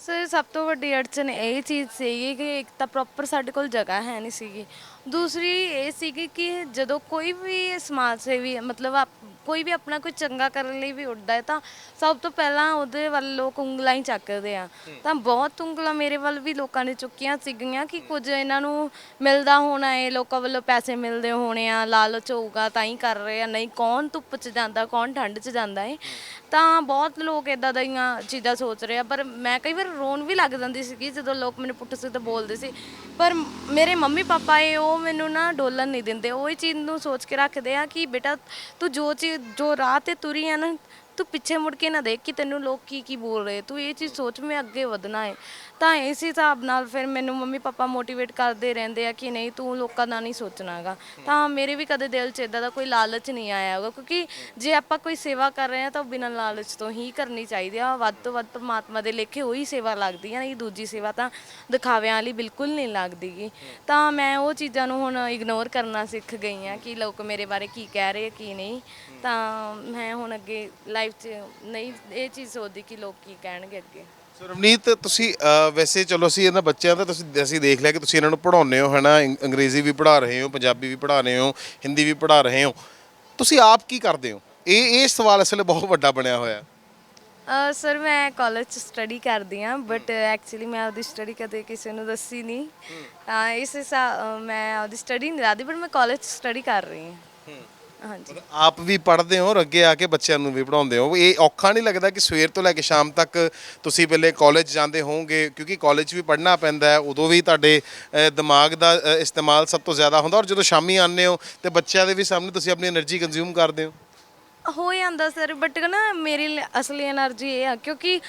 ਸਰ, ਸਭ ਤੋਂ ਵੱਡੀ ਅੜਚਨ ਇਹ ਚੀਜ਼ ਸੀਗੀ ਕਿ ਇੱਕ ਤਾਂ ਪ੍ਰੋਪਰ ਸਾਡੇ ਕੋਲ ਜਗ੍ਹਾ ਹੈ ਨਹੀਂ ਸੀਗੀ। ਦੂਸਰੀ ਇਹ ਸੀਗੀ ਕਿ ਜਦੋਂ ਕੋਈ ਵੀ ਸਮਾਜ ਸੇਵੀ, ਮਤਲਬ ਆਪ- ਕੋਈ ਵੀ ਆਪਣਾ ਕੋਈ ਚੰਗਾ ਕਰਨ ਲਈ ਵੀ ਉੱਠਦਾ ਹੈ ਤਾਂ ਸਭ ਤੋਂ ਪਹਿਲਾਂ ਉਹਦੇ ਵੱਲ ਲੋਕ ਉਂਗਲਾਂ ਹੀ ਚੱਕਦੇ ਆ। ਤਾਂ ਬਹੁਤ ਉਂਗਲਾਂ ਮੇਰੇ ਵੱਲ ਵੀ ਲੋਕਾਂ ਨੇ ਚੁੱਕੀਆਂ ਸੀਗੀਆਂ ਕਿ ਕੁਝ ਇਹਨਾਂ ਨੂੰ ਮਿਲਦਾ ਹੋਣਾ ਹੈ ਲੋਕਾਂ ਵੱਲੋਂ ਪੈਸੇ ਮਿਲਦੇ ਹੋਣੇ ਆ ਲਾਲਚ ਹੋਊਗਾ ਤਾਂ ਹੀ ਕਰ ਰਹੇ ਆ। ਨਹੀਂ ਕੌਣ ਧੁੱਪ 'ਚ ਜਾਂਦਾ ਕੌਣ ਠੰਡ 'ਚ ਜਾਂਦਾ ਹੈ ਤਾਂ ਬਹੁਤ ਲੋਕ ਇਦਾਂ ਦੀਆਂ ਚੀਜ਼ਾਂ ਸੋਚ ਰਹੇ ਆ, ਪਰ ਮੈਂ ਕਈ ਵਾਰ ਰੋਣ ਵੀ ਲੱਗ ਜਾਂਦੀ ਸੀਗੀ ਜਦੋਂ ਲੋਕ ਮੈਨੂੰ ਪੁੱਠ ਸਿੱਧਾ ਬੋਲਦੇ ਸੀ। ਪਰ ਮੇਰੇ ਮੰਮੀ ਪਾਪਾ ਏ ਉਹ ਮੈਨੂੰ ਨਾ ਡੋਲਣ ਨਹੀਂ ਦਿੰਦੇ। ਉਹ ਇਹ ਚੀਜ਼ ਨੂੰ ਸੋਚ ਕੇ ਰੱਖਦੇ ਆ ਕਿ ਬੇਟਾ, ਤੂੰ ਜੋ ਚੀਜ਼, ਜੋ ਰਾਹ ਤੇ ਤੁਰੀ ਆ ਨਾ, ਤੂੰ ਪਿੱਛੇ ਮੁੜ ਕੇ ਨਾ ਦੇਖ ਕਿ ਤੈਨੂੰ ਲੋਕ ਕੀ ਕੀ ਬੋਲ ਰਹੇ। ਤੂੰ ਇਹ ਚੀਜ਼ ਸੋਚ ਮੈਂ ਅੱਗੇ ਵਧਣਾ ਹੈ ਤਾਂ ਇਸ ਹਿਸਾਬ ਨਾਲ ਫਿਰ ਮੈਨੂੰ ਮੰਮੀ ਪਾਪਾ ਮੋਟੀਵੇਟ ਕਰਦੇ ਰਹਿੰਦੇ ਆ ਕਿ ਨਹੀਂ ਤੂੰ ਲੋਕਾਂ ਦਾ ਨਹੀਂ ਸੋਚਣਾਗਾ। ਤਾਂ ਮੇਰੇ ਵੀ ਕਦੇ ਦਿਲ 'ਚ ਇਦਾਂ ਦਾ ਕੋਈ ਲਾਲਚ ਨਹੀਂ ਆਇਆ ਹੋਗਾ, ਕਿਉਂਕਿ ਜੇ ਆਪਾਂ ਕੋਈ ਸੇਵਾ ਕਰ ਰਹੇ ਆ ਤਾਂ ਉਹ ਬਿਨਾਂ ਲਾਲਚ ਤੋਂ ਹੀ ਕਰਨੀ ਚਾਹੀਦੀ ਆ। ਵੱਧ ਤੋਂ ਵੱਧ ਪਰਮਾਤਮਾ ਦੇ ਲੇਖੇ ਉਹੀ ਸੇਵਾ ਲੱਗਦੀ ਆ ਇਹ ਦੂਜੀ ਸੇਵਾ ਤਾਂ ਦਿਖਾਵਿਆਂ ਵਾਲੀ ਬਿਲਕੁਲ ਨਹੀਂ ਲੱਗਦੀਗੀ। ਤਾਂ ਮੈਂ ਉਹ ਚੀਜ਼ਾਂ ਨੂੰ ਹੁਣ ਇਗਨੋਰ ਕਰਨਾ ਸਿੱਖ ਗਈ ਆ ਕਿ ਲੋਕ ਮੇਰੇ ਬਾਰੇ ਕੀ ਕਹਿ ਰਹੇ ਆ, ਕੀ ਨਹੀਂ। ਤਾਂ ਮੈਂ ਹੁਣ ਅੱਗੇ ਲਾਈਫ 'ਚ ਨਹੀਂ ਇਹ ਚੀਜ਼ ਸੋਚਦੀ ਕਿ ਲੋਕ ਕੀ ਕਹਿਣਗੇ ਅੱਗੇ। ਸੋ ਰਵਨੀਤ ਤੁਸੀਂ ਅਹ, ਵੈਸੇ ਚਲੋ ਅਸੀਂ ਇਹਨਾਂ ਬੱਚਿਆਂ ਦਾ ਤੁਸੀਂ ਅਸੀਂ ਦੇਖ ਲਿਆ ਕਿ ਤੁਸੀਂ ਇਹਨਾਂ ਨੂੰ ਪੜਾਉਂਦੇ ਹੋ ਹਨਾ? ਅੰਗ- ਅੰਗਰੇਜ਼ੀ ਵੀ ਪੜ੍ਹਾ ਰਹੇ ਹੋ ਪੰਜਾਬੀ ਵੀ ਪੜ੍ਹਾ ਰਹੇ ਹੋ ਹਿੰਦੀ ਵੀ ਪੜ੍ਹਾ ਰਹੇ ਹੋ। ਤੁਸੀਂ ਆਪ ਕੀ ਕਰਦੇ ਹੋ? ਇਹ ਇਹ ਸਵਾਲ ਅਸਲ ਬਹੁਤ ਵੱਡਾ ਬਣਿਆ ਹੋਇਆ। ਸਰ ਮੈਂ ਕਾਲਜ ਚ ਸਟੱਡੀ ਕਰਦੀ ਆ ਬਟ ਐਕਚੁਅਲੀ ਮੈਂ ਆਪਦੀ ਸਟੱਡੀ ਕਦੇ ਕਿਸੇ ਨੂੰ ਦੱਸੀ ਨਹੀਂ। ਤਾਂ ਇਸ ਹਿਸਾਬ ਮੈਂ ਆਪਦੀ ਸਟੱਡੀ ਨਹੀਂ ਦੱਸਦੀ ਬਟ ਮੈਂ ਕਾਲਜ ਚ ਸਟੱਡੀ ਕਰ ਰਹੀ ਹਾਂ। ਆਪ ਵੀ ਪੜ੍ਹਦੇ ਹੋ ਔਰ ਅੱਗੇ ਆ ਕੇ ਬੱਚਿਆਂ ਨੂੰ ਵੀ ਪੜ੍ਹਾਉਂਦੇ ਹੋ। ਇਹ ਔਖਾ ਨਹੀਂ ਲੱਗਦਾ ਕਿ ਸਵੇਰ ਤੋਂ ਲੈ ਕੇ ਸ਼ਾਮ ਤੱਕ ਤੁਸੀਂ ਪਹਿਲੇ ਕਾਲਜ ਜਾਂਦੇ ਹੋਵੋਗੇ ਕਿਉਂਕਿ ਕਾਲਜ ਵੀ ਪੜ੍ਹਨਾ ਪੈਂਦਾ ਹੈ ਉਦੋਂ ਵੀ ਤੁਹਾਡੇ ਦਿਮਾਗ ਦਾ ਇਸਤੇਮਾਲ ਸਭ ਤੋਂ ਜ਼ਿਆਦਾ ਹੁੰਦਾ। ਔਰ ਜਦੋਂ ਸ਼ਾਮੀ ਆਉਂਦੇ ਹੋ ਤੇ ਬੱਚਿਆਂ ਦੇ ਵੀ ਸਾਹਮਣੇ ਤੁਸੀਂ ਆਪਣੀ એનર્ਜੀ ਕੰਜ਼ਿਊਮ ਕਰਦੇ ਹੋ। ਹੋ ਜਾਂਦਾ ਸਰ ਬਟ ਨਾ ਮੇਰੀ ਅਸਲੀ એનર્ਜੀ ਇਹ ਆ ਕਿਉਂਕਿ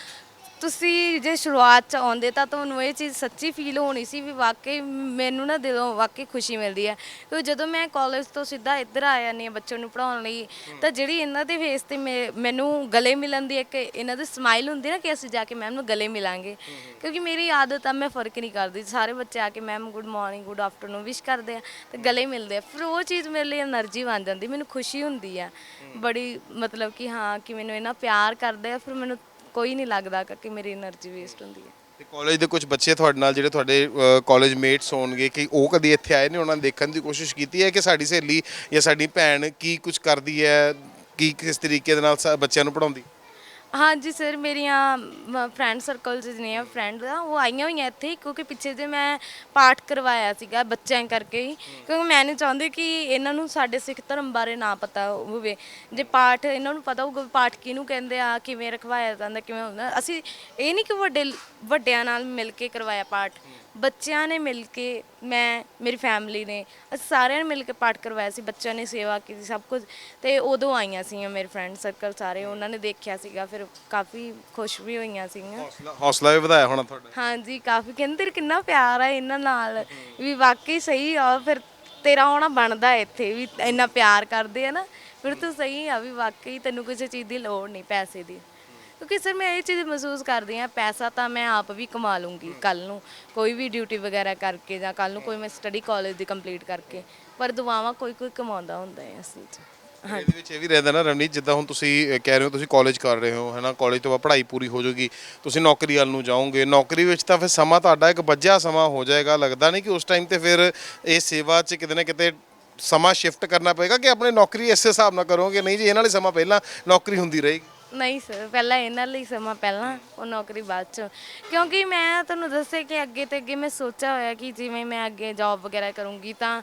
ਤੁਸੀਂ ਜੇ ਸ਼ੁਰੂਆਤ ਚ ਆਉਂਦੇ ਤਾਂ ਤੁਹਾਨੂੰ ਇਹ ਚੀਜ਼ ਸੱਚੀ ਫੀਲ ਹੋਣੀ ਸੀ ਵੀ ਵਾਕਈ ਮੈਨੂੰ ਨਾ ਦਿਲੋਂ ਵਾਕਈ ਖੁਸ਼ੀ ਮਿਲਦੀ ਹੈ। ਕਿਉਂਕਿ ਜਦੋਂ ਮੈਂ ਕਾਲਜ ਤੋਂ ਸਿੱਧਾ ਇੱਧਰ ਆ ਜਾਂਦੀ ਹਾਂ ਬੱਚਿਆਂ ਨੂੰ ਪੜਾਉਣ ਲਈ, ਤਾਂ ਜਿਹੜੀ ਇਹਨਾਂ ਦੇ ਫੇਸ ਤੇ ਮੇ- ਮੈਨੂੰ ਗਲੇ ਮਿਲਣ ਦੀ ਇੱਕ ਇਹਨਾਂ ਦੀ ਸਮਾਈਲ ਹੁੰਦੀ ਨਾ ਕਿ ਅਸੀਂ ਜਾ ਕੇ ਮੈਮ ਨੂੰ ਗਲੇ ਮਿਲਾਂਗੇ। ਕਿਉਂਕਿ ਮੇਰੀ ਆਦਤ ਆ, ਮੈਂ ਫ਼ਰਕ ਨਹੀਂ ਕਰਦੀ। ਸਾਰੇ ਬੱਚੇ ਆ ਕੇ ma'am good morning good afternoon wish ਕਰਦੇ ਆ, ਤੇ ਗਲੇ ਮਿਲਦੇ ਆ। ਫਿਰ ਉਹ ਚੀਜ਼ ਮੇਰੇ ਲਈ એનર્ਜੀ ਬਣ ਜਾਂਦੀ, ਮੈਨੂੰ ਖੁਸ਼ੀ ਹੁੰਦੀ ਆ। ਬੜੀ ਮਤਲਬ ਕਿ ਹਾਂ, ਕਿ ਮੈਨੂੰ ਇਹਨਾਂ ਪਿਆਰ ਕਰਦੇ ਆ, ਫਿਰ ਮੈਨੂੰ ਕੋਈ ਨਹੀਂ ਲੱਗਦਾ ਕਿ ਮੇਰੀ એનર્ਜੀ ਵੇਸਟ ਹੁੰਦੀ ਹੈ। ਤੇ ਕਾਲਜ ਦੇ ਕੁਝ ਬੱਚੇ ਤੁਹਾਡੇ ਨਾਲ ਜਿਹੜੇ ਤੁਹਾਡੇ ਕਾਲਜ ਮੇਟਸ ਹੋਣਗੇ ਕਿ ਉਹ ਕਦੀ ਇੱਥੇ ਆਏ ਨੇ, ਉਹਨਾਂ ਨੇ ਦੇਖਣ ਦੀ ਕੋਸ਼ਿਸ਼ ਕੀਤੀ ਹੈ ਕਿ ਸਾਡੀ ਸਹੇਲੀ ਜਾਂ ਸਾਡੀ ਭੈਣ ਕੀ ਕੁਝ ਕਰਦੀ ਹੈ, ਕੀ ਕਿਸ ਤਰੀਕੇ ਦੇ ਨਾਲ ਬੱਚਿਆਂ ਨੂੰ ਪੜਾਉਂਦੀ ਹਾਂਜੀ ਸਰ ਮੇਰੀਆਂ ਫਰੈਂਡ ਸਰਕਲ ਨੇ ਫਰੈਂਡ ਆ ਉਹ ਆਈਆਂ ਹੋਈਆਂ ਇੱਥੇ ਕਿਉਂਕਿ ਪਿੱਛੇ ਜੇ ਮੈਂ ਪਾਠ ਕਰਵਾਇਆ ਸੀਗਾ ਬੱਚਿਆਂ ਕਰਕੇ ਹੀ। ਕਿਉਂਕਿ ਮੈਂ ਨਹੀਂ ਚਾਹੁੰਦੀ ਕਿ ਇਹਨਾਂ ਨੂੰ ਸਾਡੇ ਸਿੱਖ ਧਰਮ ਬਾਰੇ ਨਾ ਪਤਾ ਹੋਵੇ। ਜੇ ਪਾਠ ਇਹਨਾਂ ਨੂੰ ਪਤਾ ਹੋਊਗਾ ਪਾਠ ਕਿਹਨੂੰ ਕਹਿੰਦੇ ਆ ਕਿਵੇਂ ਰਖਵਾਇਆ ਜਾਂਦਾ ਕਿਵੇਂ ਹੁੰਦਾ। ਅਸੀਂ ਇਹ ਨਹੀਂ ਕਿ ਵੱਡੇ ਵੱਡਿਆਂ ਨਾਲ ਮਿਲ ਕੇ ਕਰਵਾਇਆ ਪਾਠ। ਬੱਚਿਆਂ ਨੇ ਮਿਲ ਕੇ ਮੈਂ ਮੇਰੀ ਫੈਮਿਲੀ ਨੇ ਅਸੀਂ ਸਾਰਿਆਂ ਨੇ ਮਿਲ ਕੇ ਪਾਠ ਕਰਵਾਇਆ ਸੀ ਬੱਚਿਆਂ ਨੇ ਸੇਵਾ ਕੀਤੀ ਸਭ ਕੁਝ ਤੇ ਉਦੋਂ ਆਈਆਂ ਸੀਗੀਆਂ ਮੇਰੇ ਫਰੈਂਡ ਸਰਕਲ ਸਾਰੇ ਉਹਨਾਂ ਨੇ ਦੇਖਿਆ ਸੀਗਾ ਫਿਰ ਕਾਫੀ ਖੁਸ਼ ਵੀ ਹੋਈਆਂ ਸੀਗੀਆਂ। ਹੌਸਲਾ ਹੌਸਲਾ ਵੀ ਵਧਾਇਆ ਹੋਣਾ ਤੁਹਾਡਾ। ਹਾਂਜੀ ਕਾਫੀ ਕਹਿੰਦੇ ਤੇਰੇ ਕਿੰਨਾ ਪਿਆਰ ਆ ਇਹਨਾਂ ਨਾਲ ਵੀ ਵਾਕਈ ਸਹੀ ਆ ਫਿਰ ਤੇਰਾ ਆਉਣਾ ਬਣਦਾ ਇੱਥੇ ਵੀ ਇੰਨਾ ਪਿਆਰ ਕਰਦੇ ਆ ਨਾ ਫਿਰ ਤੂੰ ਸਹੀ ਆ ਵੀ ਵਾਕਈ ਤੈਨੂੰ ਕਿਸੇ ਚੀਜ਼ ਦੀ ਲੋੜ ਨਹੀਂ ਪੈਸੇ ਦੀ। ਕਿਉਂਕਿ ਸਰ ਮੈਂ ਇਹ ਚੀਜ਼ ਮਹਿਸੂਸ ਕਰਦੀ ਆ ਪੈਸਾ ਤਾਂ ਮੈਂ ਆਪ ਵੀ ਕਮਾ ਲੂੰਗੀ ਕੱਲ ਨੂੰ ਕੋਈ ਵੀ ਡਿਊਟੀ ਵਗੈਰਾ ਕਰਕੇ ਜਾਂ ਕੱਲ ਨੂੰ ਕੋਈ ਮੈਂ ਸਟੱਡੀ ਕਾਲਜ ਦੀ ਕੰਪਲੀਟ ਕਰਕੇ ਪਰ ਦੁਆਵਾਂ ਕੋਈ ਕੋਈ ਕਮਾਉਂਦਾ ਹੁੰਦਾ ਹੈ ਅਸਲ 'ਚ। ਇਹਦੇ ਵਿੱਚ ਇਹ ਵੀ ਰਹਿੰਦਾ ਨਾ ਰਵਨੀਤ ਜਿੱਦਾਂ ਹੁਣ ਤੁਸੀਂ ਕਹਿ ਰਹੇ ਹੋ ਤੁਸੀਂ ਕਾਲਜ ਕਰ ਰਹੇ ਹੋ ਹੈਨਾ? ਕਾਲਜ ਤੋਂ ਬਾਅਦ ਪੜ੍ਹਾਈ ਪੂਰੀ ਹੋ ਜਾਊਗੀ ਤੁਸੀਂ ਨੌਕਰੀ ਵੱਲ ਨੂੰ ਜਾਓਗੇ ਨੌਕਰੀ ਵਿੱਚ ਤਾਂ ਫਿਰ ਸਮਾਂ ਤੁਹਾਡਾ ਇੱਕ ਬੱਝਾ ਸਮਾਂ ਹੋ ਜਾਏਗਾ ਲੱਗਦਾ ਨਹੀਂ ਕਿ ਉਸ ਟਾਈਮ ਤੇ ਫਿਰ ਇਹ ਸੇਵਾ 'ਚ ਕਿਤੇ ਨਾ ਕਿਤੇ ਸਮਾਂ ਸ਼ਿਫਟ ਕਰਨਾ ਪਏਗਾ ਕਿ ਆਪਣੇ ਨੌਕਰੀ ਇਸੇ ਹਿਸਾਬ ਨਾਲ ਕਰੋਗੇ ਨਹੀਂ ਜੀ ਇਹਨਾਂ ਵਾਲੇ ਸਮਾਂ ਪਹਿਲਾਂ ਨੌਕਰੀ ਹੁੰਦੀ ਰਹੇਗੀ। ਨਹੀਂ ਸਰ ਪਹਿਲਾਂ ਇਹਨਾਂ ਲਈ ਸਮਾਂ ਪਹਿਲਾਂ, ਉਹ ਨੌਕਰੀ ਬਾਅਦ ਚ। ਕਿਉਂਕਿ ਮੈਂ ਤੁਹਾਨੂੰ ਦੱਸਿਆ ਕਿ ਅੱਗੇ ਤੇ ਅੱਗੇ ਮੈਂ ਸੋਚਿਆ ਹੋਇਆ ਕਿ ਜਿਵੇਂ ਮੈਂ ਅੱਗੇ ਜੌਬ ਵਗੈਰਾ ਕਰੂੰਗੀ ਤਾਂ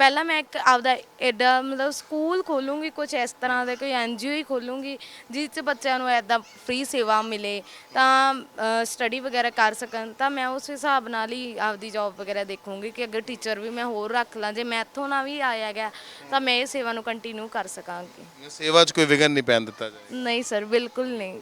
ਪਹਿਲਾਂ ਮੈਂ ਇੱਕ ਆਪਦਾ ਐਡਾ ਮਤਲਬ ਸਕੂਲ ਖੋਲੂੰਗੀ ਕੁਝ ਇਸ ਤਰ੍ਹਾਂ ਦੇ ਕੋਈ ਐਨਜੀਓ ਹੀ ਖੋਲੂੰਗੀ ਜਿਸ 'ਚ ਬੱਚਿਆਂ ਨੂੰ ਐਦਾਂ ਫ੍ਰੀ ਸੇਵਾ ਮਿਲੇ ਤਾਂ ਸਟੱਡੀ ਵਗੈਰਾ ਕਰ ਸਕਣ ਤਾਂ ਮੈਂ ਉਸ ਹਿਸਾਬ ਨਾਲ ਹੀ ਆਪਦੀ ਜੌਬ ਵਗੈਰਾ ਦੇਖੂੰਗੀ ਕਿ ਅਗਰ ਟੀਚਰ ਵੀ ਮੈਂ ਹੋਰ ਰੱਖ ਲਾਂ ਜੇ ਮੈਥੋਂ ਨਾ ਵੀ ਆਇਆ ਗਿਆ ਤਾਂ ਮੈਂ ਇਹ ਸੇਵਾ ਨੂੰ ਕੰਟੀਨਿਊ ਕਰ ਸਕਾਂਗੀ। ਸੇਵਾ 'ਚ ਕੋਈ ਵਿਘਨ ਨਹੀਂ ਪੈਣ ਦਿੱਤਾ ਜਾਏ। ਨਹੀਂ ਸਰ ਬਿਲਕੁਲ ਨਹੀਂ।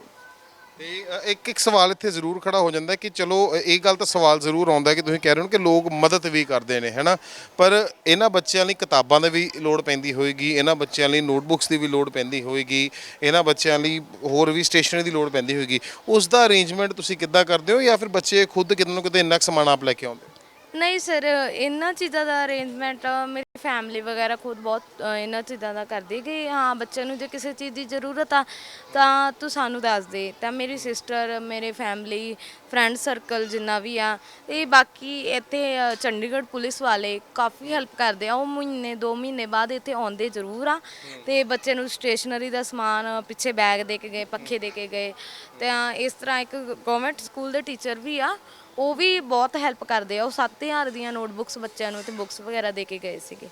ਤੇ ਅ, ਇੱਕ ਇੱਕ ਸਵਾਲ ਇੱਥੇ ਜ਼ਰੂਰ ਖੜਾ ਹੋ ਜਾਂਦਾ ਕਿ ਚਲੋ ਅ, ਇਹ ਗੱਲ ਤਾਂ ਸਵਾਲ ਜ਼ਰੂਰ ਆਉਂਦਾ ਕਿ ਤੁਸੀਂ ਕਹਿ ਰਹੇ ਹੋ ਕਿ ਲੋਕ ਮਦਦ ਵੀ ਕਰਦੇ ਨੇ ਹੈਨਾ ਪਰ ਇਹਨਾਂ ਬੱਚਿਆਂ ਲਈ ਕਿਤਾਬਾਂ ਦੀ ਵੀ ਲੋੜ ਪੈਂਦੀ ਹੋਏਗੀ ਇਹਨਾਂ ਬੱਚਿਆਂ ਲਈ ਨੋਟਬੁੱਕਸ ਦੀ ਵੀ ਲੋੜ ਪੈਂਦੀ ਹੋਏਗੀ ਇਹਨਾਂ ਬੱਚਿਆਂ ਲਈ ਹੋਰ ਵੀ ਸਟੇਸ਼ਨਰੀ ਦੀ ਲੋੜ ਪੈਂਦੀ ਹੋਏਗੀ। ਉਸ ਦਾ ਅਰੇਂਜਮੈਂਟ ਤੁਸੀਂ ਕਿੱਦਾਂ ਕਰਦੇ ਹੋ ਜਾਂ ਫਿਰ ਬੱਚੇ ਖੁਦ ਕਿਤੇ ਨਾ ਕਿਤੇ ਇੰਨਾ ਕੁ ਸਮਾਨ ਆਪ ਲੈ ਕੇ ਆਉਂਦੇ? ਨਹੀਂ ਸਰ ਇਹਨਾਂ ਚੀਜ਼ਾਂ ਦਾ ਅਰੇਂਜਮੈਂਟ ਮੇਰੀ ਫੈਮਿਲੀ ਵਗੈਰਾ ਖੁਦ ਬਹੁਤ ਅ, ਇਹਨਾਂ ਚੀਜ਼ਾਂ ਦਾ ਕਰਦੀ ਕਿ ਹਾਂ ਬੱਚੇ ਨੂੰ ਜੇ ਕਿਸੇ ਚੀਜ਼ ਦੀ ਜ਼ਰੂਰਤ ਆ ਤਾਂ ਤੂੰ ਸਾਨੂੰ ਦੱਸ ਦੇ। ਤਾਂ ਮੇਰੀ ਸਿਸਟਰ ਮੇਰੇ ਫੈਮਿਲੀ ਫਰੈਂਡ ਸਰਕਲ ਜਿੰਨਾ ਵੀ ਆ ਇਹ ਬਾਕੀ ਇੱਥੇ ਅ, ਚੰਡੀਗੜ੍ਹ ਪੁਲਿਸ ਵਾਲੇ ਕਾਫੀ ਹੈਲਪ ਕਰਦੇ ਆ। ਉਹ ਮਹੀਨੇ 2 ਮਹੀਨੇ ਬਾਅਦ ਇੱਥੇ ਆਉਂਦੇ ਜ਼ਰੂਰ ਆ। ਤੇ ਬੱਚੇ ਨੂੰ ਸਟੇਸ਼ਨਰੀ ਦਾ ਸਮਾਨ ਪਿੱਛੇ ਬੈਗ ਦੇ ਕੇ ਗਏ ਪੱਖੇ ਦੇ ਕੇ ਗਏ। ਤਾਂ ਇਸ ਤਰ੍ਹਾਂ ਇੱਕ ਗਵਰਨਮੈਂਟ ਸਕੂਲ ਦੇ ਟੀਚਰ ਵੀ ਆ। ਉਹ ਵੀ ਬਹੁਤ ਹੈਲਪ ਕਰਦੇ ਆ। ਉਹ 7000 ਦੀਆਂ ਨੋਟਬੁੱਕਸ ਬੱਚਿਆਂ ਨੂੰ ਤੇ ਬੁੱਕਸ ਵਗੈਰਾ ਦੇ ਕੇ ਗਏ ਸੀਗੇ।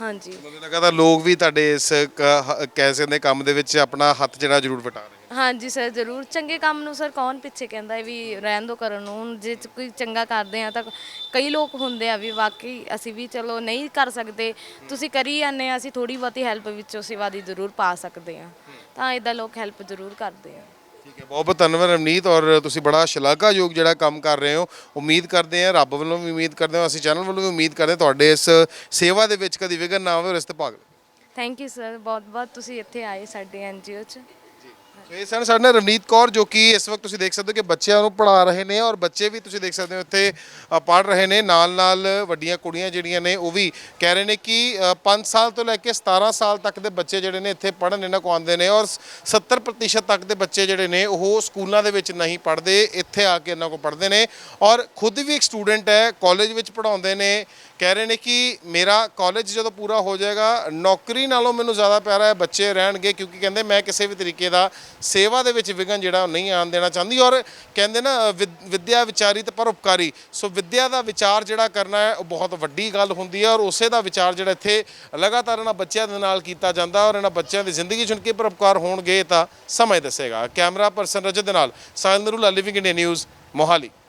ਹਾਂਜੀ। ਮੈਨੂੰ ਲੱਗਦਾ ਲੋਕ ਵੀ ਤੁਹਾਡੇ ਇਸ ਕੈਸੇ ਦੇ ਕੰਮ ਦੇ ਵਿੱਚ ਆਪਣਾ ਹੱਥ ਜਿਹੜਾ ਜ਼ਰੂਰ ਵਟਾ ਰਹੇ। ਹਾਂਜੀ ਸਰ ਜ਼ਰੂਰ। ਚੰਗੇ ਕੰਮ ਨੂੰ ਸਰ ਕੌਣ ਪਿੱਛੇ ਕਹਿੰਦਾ ਹੈ ਵੀ ਰਹਿਣ ਦੋ ਕਰਨ ਨੂੰ। ਹੁਣ ਜੇ ਕੋਈ ਚੰਗਾ ਕਰਦੇ ਆ ਤਾਂ ਕਈ ਲੋਕ ਹੁੰਦੇ ਆ ਵੀ ਵਾਕਈ ਅਸੀਂ ਵੀ ਚਲੋ ਨਹੀਂ ਕਰ ਸਕਦੇ। ਤੁਸੀਂ ਕਰੀ ਜਾਂਦੇ ਆ ਅਸੀਂ ਥੋੜੀ ਬਹੁਤੀ ਹੈਲਪ ਵਿੱਚੋਂ ਸੇਵਾ ਦੀ ਜ਼ਰੂਰ ਪਾ ਸਕਦੇ ਆ। ਤਾਂ ਇਦਾਂ ਲੋਕ ਹੈਲਪ ਜ਼ਰੂਰ ਕਰਦੇ ਆ। ਠੀਕ ਹੈ ਬਹੁਤ ਬਹੁਤ ਧੰਨਵਾਦ ਰਵਨੀਤ ਔਰ ਤੁਸੀਂ ਬੜਾ ਸ਼ਲਾਘਾਯੋਗ ਜਿਹੜਾ ਕੰਮ ਕਰ ਰਹੇ ਹੋ। ਉਮੀਦ ਕਰਦੇ ਹਾਂ, ਰੱਬ ਵੱਲੋਂ ਵੀ ਉਮੀਦ ਕਰਦੇ ਹਾਂ, ਅਸੀਂ ਚੈਨਲ ਵੱਲੋਂ ਵੀ ਉਮੀਦ ਕਰਦੇ ਹਾਂ ਤੁਹਾਡੇ ਇਸ ਸੇਵਾ ਦੇ ਵਿੱਚ ਕਦੀ ਵਿਘਨ ਨਾ ਆਵੇ ਔਰ ਇਸ ਤੇ ਭਾਗ ਲਓ ਥੈਂਕ ਯੂ ਸਰ ਬਹੁਤ ਬਹੁਤ ਤੁਸੀਂ ਇੱਥੇ ਆਏ ਸਾਡੇ ਐਨਜੀਓ 'ਚ। ਇਹ ਸਨ ਸਾਡੇ ਨਾਲ ਰਵਨੀਤ ਕੌਰ ਜੋ ਕਿ ਇਸ ਵਕਤ ਤੁਸੀਂ ਦੇਖ ਸਕਦੇ ਹੋ ਕਿ ਬੱਚਿਆਂ ਨੂੰ ਪੜ੍ਹਾ ਰਹੇ ਨੇ ਔਰ ਬੱਚੇ ਵੀ ਤੁਸੀਂ ਦੇਖ ਸਕਦੇ ਹੋ ਇੱਥੇ ਅ, ਪੜ੍ਹ ਰਹੇ ਨੇ। ਨਾਲ ਨਾਲ ਵੱਡੀਆਂ ਕੁੜੀਆਂ ਜਿਹੜੀਆਂ ਨੇ ਉਹ ਵੀ ਕਹਿ ਰਹੇ ਨੇ ਕਿ 5 ਸਾਲ ਤੋਂ ਲੈ ਕੇ 17 ਸਾਲ ਤੱਕ ਦੇ ਬੱਚੇ ਜਿਹੜੇ ਨੇ ਇੱਥੇ ਪੜ੍ਹਨ ਇਹਨਾਂ ਕੋ ਆਉਂਦੇ ਨੇ ਔਰ 70% ਤੱਕ ਦੇ ਬੱਚੇ ਜਿਹੜੇ ਨੇ ਉਹ ਸਕੂਲਾਂ ਦੇ ਵਿੱਚ ਨਹੀਂ ਪੜ੍ਹਦੇ ਇੱਥੇ ਆ ਕੇ ਇਹਨਾਂ ਕੋ ਪੜ੍ਹਦੇ ਨੇ। ਔਰ ਖੁਦ ਵੀ ਇੱਕ ਸਟੂਡੈਂਟ ਹੈ ਕਾਲਜ ਵਿੱਚ ਪੜ੍ਹਾਉਂਦੇ ਨੇ ਕਹਿ ਰਹੇ ਨੇ ਕਿ ਮੇਰਾ ਕਾਲਜ ਜਦੋਂ ਪੂਰਾ ਹੋ ਜਾਏਗਾ ਨੌਕਰੀ ਨਾਲੋਂ ਮੈਨੂੰ ਜ਼ਿਆਦਾ ਪਿਆਰਾ ਹੈ ਬੱਚੇ ਰਹਿਣਗੇ ਕਿਉਂਕਿ ਕਹਿੰਦੇ ਮੈਂ ਕਿਸੇ ਵੀ ਤਰੀਕੇ ਦਾ ਸੇਵਾ ਦੇ ਵਿੱਚ ਵਿਘਨ ਜਿਹੜਾ ਉਹ ਨਹੀਂ ਆਉਣ ਦੇਣਾ ਚਾਹੁੰਦੀ ਔਰ ਕਹਿੰਦੇ ਨਾ ਵਿਦ- ਵਿਦਿਆ ਵਿਚਾਰੀ ਤੇ ਪਰਉਪਕਾਰੀ ਸੋ ਵਿਦਿਆ ਦਾ ਵਿਚਾਰ ਜਿਹੜਾ ਕਰਨਾ ਹੈ, ਉਹ ਬਹੁਤ ਵੱਡੀ ਗੱਲ ਹੁੰਦੀ ਹੈ ਔਰ ਉਸੇ ਦਾ ਵਿਚਾਰ ਜਿਹੜਾ ਇੱਥੇ ਲਗਾਤਾਰ ਇਹਨਾਂ ਬੱਚਿਆਂ ਦੇ ਨਾਲ ਕੀਤਾ ਜਾਂਦਾ ਔਰ ਇਹਨਾਂ ਬੱਚਿਆਂ ਦੀ ਜ਼ਿੰਦਗੀ ਚੁਣ ਕੇ ਪਰਉਪਕਾਰ ਹੋਣਗੇ ਤਾਂ ਸਮਝ ਦੱਸੇਗਾ। ਕੈਮਰਾ ਪਰਸਨ ਰਜਤ ਦੇ ਨਾਲ Sahil Narula living India news Mohali.